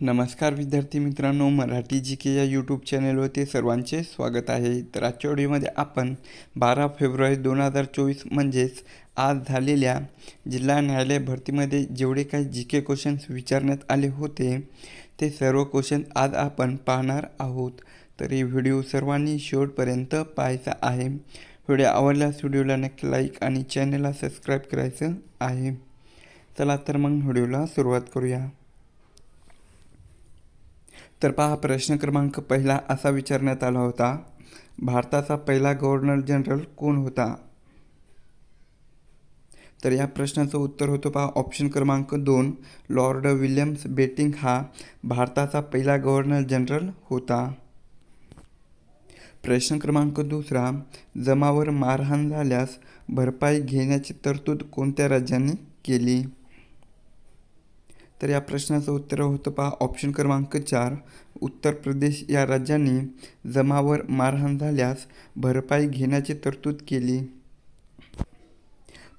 नमस्कार विद्यार्थी मित्रांनो मराठी जी के या यूट्यूब चॅनेलवरती सर्वांचे स्वागत आहे. तर आजच्या व्हिडिओमध्ये आपण बारा फेब्रुवारी दोन हजार चोवीस म्हणजेच आज झालेल्या जिल्हा न्यायालय भरतीमध्ये जेवढे काही जी के क्वेश्चन्स विचारण्यात आले होते ते सर्व क्वेश्चन आज आपण पाहणार आहोत. तर व्हिडिओ सर्वांनी शेवटपर्यंत पाहायचा आहे. व्हिडिओ आवडल्यास व्हिडिओला नक्की लाईक आणि चॅनलला सबस्क्राईब करायचं आहे. चला तर मग व्हिडिओला सुरुवात करूया. तर पहा प्रश्न क्रमांक पहिला असा विचारण्यात आला होता भारताचा पहिला गव्हर्नर जनरल कोण होता? तर या प्रश्नाचं उत्तर होतं पहा ऑप्शन क्रमांक दोन लॉर्ड विल्यम्स बेटिंग हा भारताचा पहिला गव्हर्नर जनरल होता. प्रश्न क्रमांक दुसरा जमावर मारहाण झाल्यास भरपाई घेण्याची तरतूद कोणत्या राज्यांनी केली? तर या प्रश्नाचं उत्तर होतं पहा. ऑप्शन क्रमांक चार उत्तर प्रदेश या राज्यांनी जमावर मारहाण झाल्यास भरपाई घेण्याची तरतूद केली.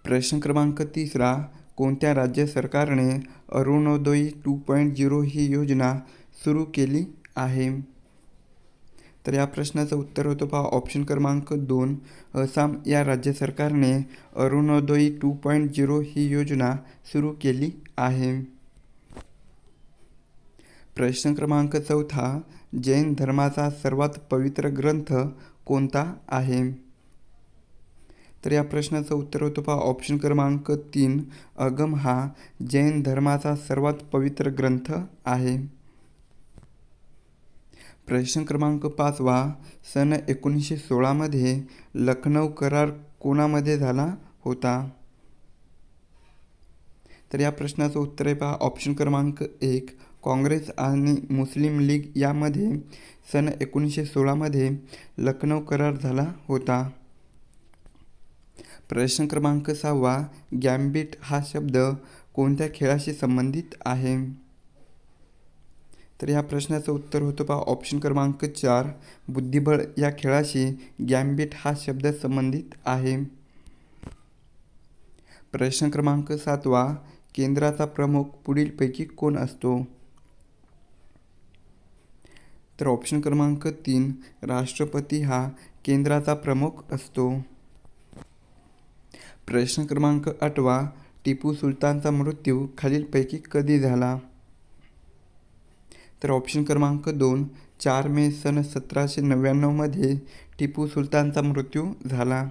प्रश्न क्रमांक तिसरा कोणत्या राज्य सरकारने अरुणोदयी टू पॉईंट झिरो ही योजना सुरू केली आहे? तर या प्रश्नाचं उत्तर होतं पहा. ऑप्शन क्रमांक दोन आसाम या राज्य सरकारने अरुणोदयी टू पॉईंट झिरो ही योजना सुरू केली आहे. प्रश्न क्रमांक चौथा जैन धर्माचा सर्वात पवित्र ग्रंथ कोणता आहे? तर या प्रश्नाचं उत्तर होतं पहा ऑप्शन क्रमांक तीन अगम हा जैन धर्माचा सर्वात पवित्र ग्रंथ आहे. प्रश्न क्रमांक पाचवा सन एकोणीसशे सोळामध्ये लखनौ करार कोणामध्ये झाला होता? तर या प्रश्नाचं उत्तर आहे पहा ऑप्शन क्रमांक एक काँग्रेस आणि मुस्लिम लीग यामध्ये सन एकोणीसशे सोळामध्ये लखनौ करार झाला होता. प्रश्न क्रमांक सहावा गॅम्बिट हा शब्द कोणत्या खेळाशी संबंधित आहे? तर या प्रश्नाचं उत्तर होतं पहा ऑप्शन क्रमांक चार बुद्धिबळ या खेळाशी गॅम्बिट हा शब्द संबंधित आहे. प्रश्न क्रमांक सातवा केंद्राचा प्रमुख पुढीलपैकी कोण असतो? तर ऑप्शन क्रमांक तीन राष्ट्रपती हा केंद्राचा प्रमुख असतो. प्रश्न क्रमांक आठवा टिपू सुलतानचा मृत्यू खालीलपैकी कधी झाला? तर ऑप्शन क्रमांक दोन चार मे सन सतराशे नव्याण्णवमध्ये टिपू सुलतानचा मृत्यू झाला.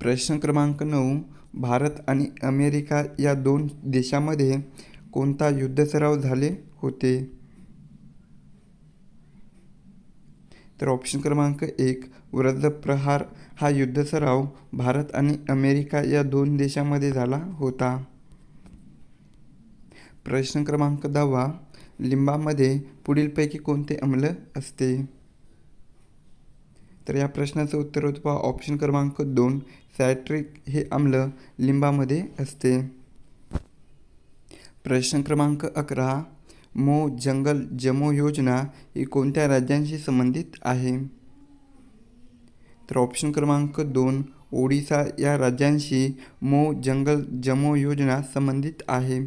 प्रश्न क्रमांक नऊ भारत आणि अमेरिका या दोन देशामध्ये कोणता युद्धसराव झाले होते? तर ऑप्शन क्रमांक एक वृद्धप्रहार हा युद्ध सराव भारत आणि अमेरिका या दोन देशांमध्ये झाला होता. प्रश्न क्रमांक दहावा लिंबामध्ये पुढीलपैकी कोणते अम्ल असते? तर या प्रश्नाचं उत्तर होतं पहा ऑप्शन क्रमांक दोन सॅट्रिक हे आम्ल लिंबामध्ये असते. प्रश्न क्रमांक अकरा मो जंगल जमो योजना ही कोणत्या राज्यांशी संबंधित आहे? तर ऑप्शन क्रमांक दोन ओडिसा या राज्यांशी मो जंगल जमो योजना संबंधित आहे.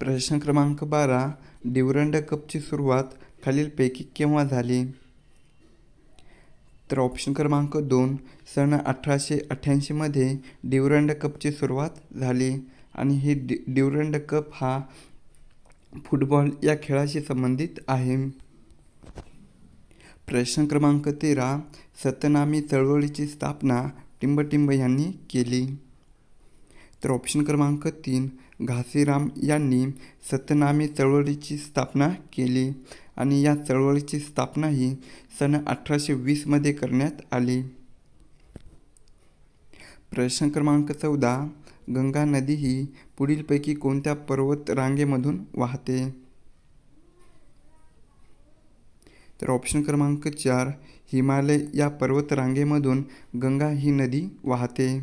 प्रश्न क्रमांक बारा ड्युरंड कपची सुरुवात खालीलपैकी केव्हा झाली? तर ऑप्शन क्रमांक दोन सन अठराशे अठ्ठ्याऐंशीमध्ये ड्युरंड कपची सुरुवात झाली. आणि हे ड्यु ड्युरंड कप हा फुटबॉल या खेळाशी संबंधित आहे. प्रश्न क्रमांक तेरा सतनामी चळवळीची स्थापना टिंबटिंब यांनी केली. तर ऑप्शन क्रमांक तीन घासीराम यांनी सतनामी चळवळीची स्थापना केली आणि या चळवळीची स्थापना ही सन अठराशे वीसमध्ये करण्यात आली. प्रश्न क्रमांक चौदा गंगा नदी ही पुढीलपैकी कोणत्या पर्वत रांगेमधून वाहते? तर ऑप्शन क्रमांक चार हिमालय या पर्वत रांगेमधून गंगा ही नदी वाहते.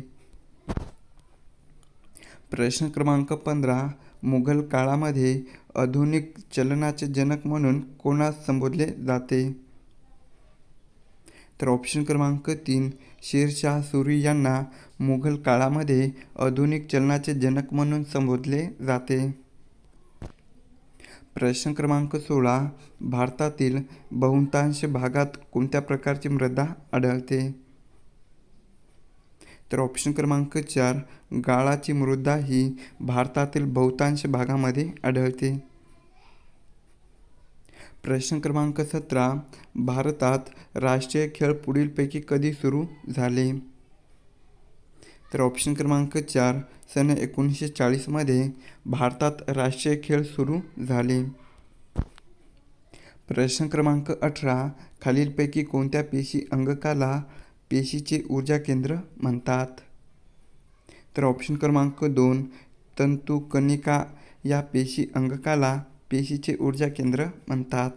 प्रश्न क्रमांक पंधरा मुघल काळामध्ये आधुनिक चलनाचे जनक म्हणून कोणास संबोधले जाते? तर ऑप्शन क्रमांक तीन शेरशाह सुरी यांना मुघल काळामध्ये आधुनिक चलनाचे जनक म्हणून संबोधले जाते. प्रश्न क्रमांक सोळा. भारतातील बहुतांश भागात कोणत्या प्रकारची मृदा आढळते? तर ऑप्शन क्रमांक चार गाळाची मृदा ही भारतातील बहुतांश भागामध्ये आढळते. प्रश्न क्रमांक सतरा भारतात राष्ट्रीय खेळ पुढीलपैकी कधी सुरू झाले? तर ऑप्शन क्रमांक चार सन एकोणीसशे चाळीसमध्ये भारतात राष्ट्रीय खेळ सुरू झाले. प्रश्न क्रमांक अठरा खालीलपैकी कोणत्या पेशी अंगकाला पेशीचे ऊर्जा केंद्र म्हणतात? तर ऑप्शन क्रमांक दोन तंतुकनिका या पेशी अंगकाला पेशीचे ऊर्जा केंद्र म्हणतात.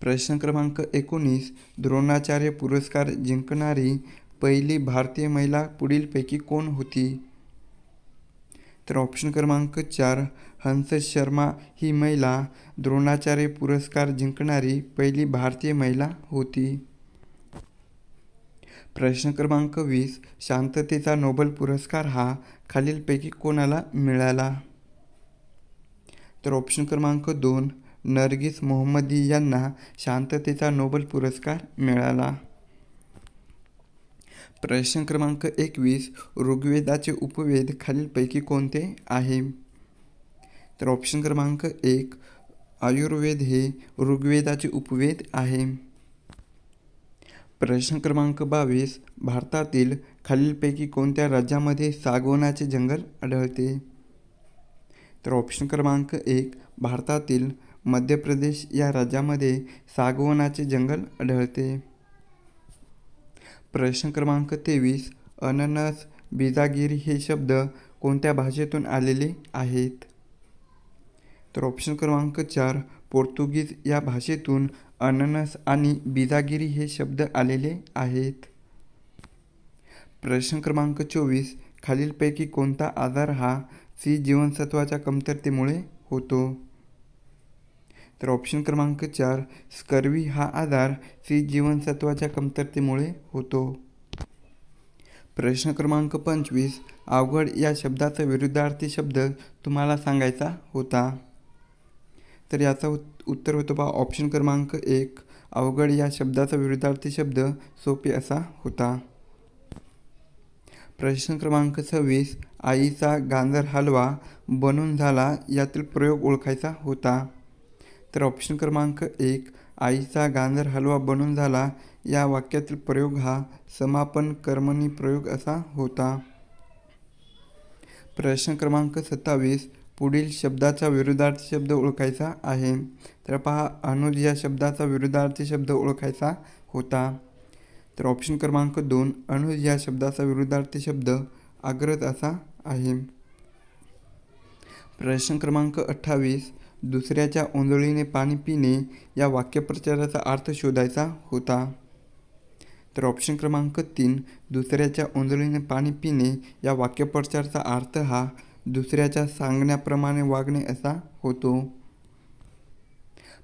प्रश्न क्रमांक एकोणीस द्रोणाचार्य पुरस्कार जिंकणारी पहिली भारतीय महिला पुढीलपैकी कोण होती? तर ऑप्शन क्रमांक चार हंस शर्मा ही महिला द्रोणाचार्य पुरस्कार जिंकणारी पहिली भारतीय महिला होती. प्रश्न क्रमांक वीस शांततेचा नोबेल पुरस्कार हा खालीलपैकी कोणाला मिळाला? तर ऑप्शन क्रमांक दोन नरगिस मोहम्मदी यांना शांततेचा नोबेल पुरस्कार मिळाला. प्रश्न क्रमांक एकवीस ऋग्वेदाचे उपवेद खालीलपैकी कोणते आहे? तर ऑप्शन क्रमांक एक आयुर्वेद हे ऋग्वेदाचे उपवेद आहे. प्रश्न क्रमांक बावीस भारतातील खालीलपैकी कोणत्या राज्यामध्ये सागवनाचे जंगल आढळते? तर ऑप्शन क्रमांक एक भारतातील मध्य प्रदेश या राज्यामध्ये सागवनाचे जंगल आढळते. प्रश्न क्रमांक तेवीस अननस बिजागिरी हे शब्द कोणत्या भाषेतून आलेले आहेत? तर ऑप्शन क्रमांक चार पोर्तुगीज या भाषेतून अननस आणि बिजागिरी हे शब्द आलेले आहेत. प्रश्न क्रमांक चोवीस खालीलपैकी कोणता आजार हा सी जीवनसत्वाच्या कमतरतेमुळे होतो. तर ऑप्शन क्रमांक चार स्कर्वी हा आजार सी जीवनसत्वाच्या कमतरतेमुळे होतो. प्रश्न क्रमांक पंचवीस अवघड या शब्दाचा विरुद्धार्थी शब्द तुम्हाला सांगायचा होता. तर याचा उत्तर होतो बा ऑप्शन क्रमांक एक अवघड या शब्दाचा विरुद्धार्थी शब्द सोपे असा होता. प्रश्न क्रमांक सव्वीस आईचा गांजर हलवा बनून झाला यातील प्रयोग ओळखायचा होता. तर ऑप्शन क्रमांक एक आईचा गांजर हलवा बनून झाला या वाक्यातील प्रयोग हा समापन कर्मणी प्रयोग असा होता. प्रश्न क्रमांक सत्तावीस पुढील शब्दाचा विरुद्धार्थी शब्द ओळखायचा आहे. तर पहा अनुज या शब्दाचा विरुद्धार्थी शब्द ओळखायचा होता. तर ऑप्शन क्रमांक दोन अनुज या शब्दाचा विरुद्धार्थी शब्द अग्रज असा आहे. प्रश्न क्रमांक अठ्ठावीस दुसऱ्याच्या ओंजळीने पाणी पिणे या वाक्यप्रचाराचा अर्थ शोधायचा होता. तर ऑप्शन क्रमांक तीन दुसऱ्याच्या ओंजळीने पाणी पिणे या वाक्यप्रचाराचा अर्थ हा दुसऱ्याच्या सांगण्याप्रमाणे वागणे असा होतो.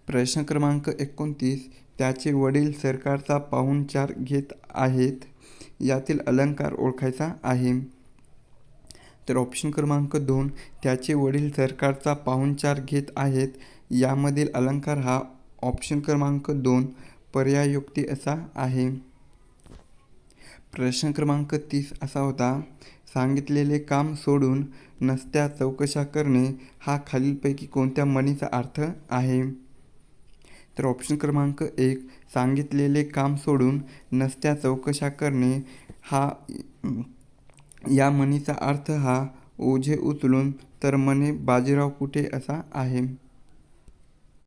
प्रश्न क्रमांक एकोणतीस त्याचे वडील सरकारचा पाहुणचार घेत आहेत यातील अलंकार ओळखायचा आहे. तर ऑप्शन क्रमांक दोन त्याचे वडील सरकारचा पाहुणचार घेत आहेत यामधील अलंकार हा ऑप्शन क्रमांक दोन पर्यायुक्ती असा आहे. प्रश्न क्रमांक तीस असा होता सांगितलेले काम सोडून नसत्या चौकशा करणे हा खालीलपैकी कोणत्या म्हणीचा अर्थ आहे? तर ऑप्शन क्रमांक एक सांगितलेले काम सोडून नसत्या चौकशा करणे हा या म्हणीचा अर्थ हा ओझे उचलून तर म्हणे बाजीराव कुठे असा आहे?